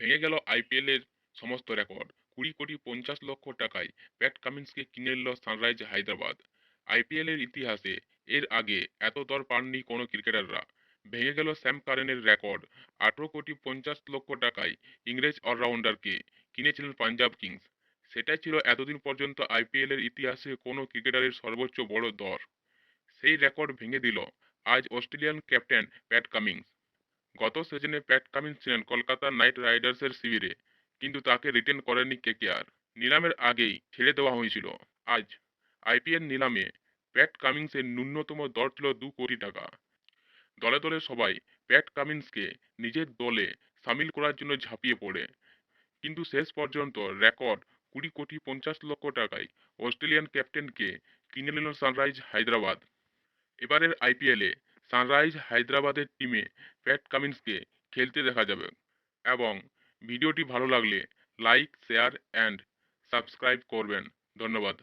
ভেঙে গেল আইপিএলের সমস্ত রেকর্ড কুড়ি কোটি পঞ্চাশ লক্ষ টাকায় প্যাট কামিন্সকে কিনে নিল সানরাইজ হায়দ্রাবাদ। আইপিএলের ইতিহাসে এর আগে এত দর পাননি কোনো ক্রিকেটাররা। ভেঙে গেল স্যাম কারেনের রেকর্ড আঠেরো কোটি পঞ্চাশ লক্ষ টাকায় ইংরেজ অলরাউন্ডারকে কিনেছিলেন পাঞ্জাব কিংস সেটাই ছিল এতদিন পর্যন্ত আইপিএলের ইতিহাসে কোনো ক্রিকেটারের সর্বোচ্চ বড় দর। সেই রেকর্ড ভেঙে দিল আজ অস্ট্রেলিয়ান ক্যাপ্টেন প্যাট কামিন্স গত সিজনে প্যাট কামিন্স ছিলেন কলকাতা নাইট রাইডার্সের শিবিরে, কিন্তু তাকে রিটেন করেনি কেকেআর নিলামের আগেই ছেড়ে দেওয়া হয়েছিল। আজ আইপিএল নিলামে প্যাট কামিন্সের ন্যূনতম দর ছিল দু কোটি টাকা। দলে দলে সবাই প্যাট কামিন্সকে নিজের দলে সামিল করার জন্য ঝাঁপিয়ে পড়ে। কিন্তু শেষ পর্যন্ত রেকর্ড কুড়ি কোটি পঞ্চাশ লক্ষ টাকায় অস্ট্রেলিয়ান ক্যাপ্টেনকে কিনে নিল সানরাইজ হায়দ্রাবাদ। এবারের আইপিএলে সানরাইজ হায়দ্রাবাদের টিমে প্যাট কামিন্সকে খেলতে দেখা যাবে এবং ভিডিওটি ভালো লাগলে লাইক শেয়ার অ্যান্ড সাবস্ক্রাইব করবেন। ধন্যবাদ।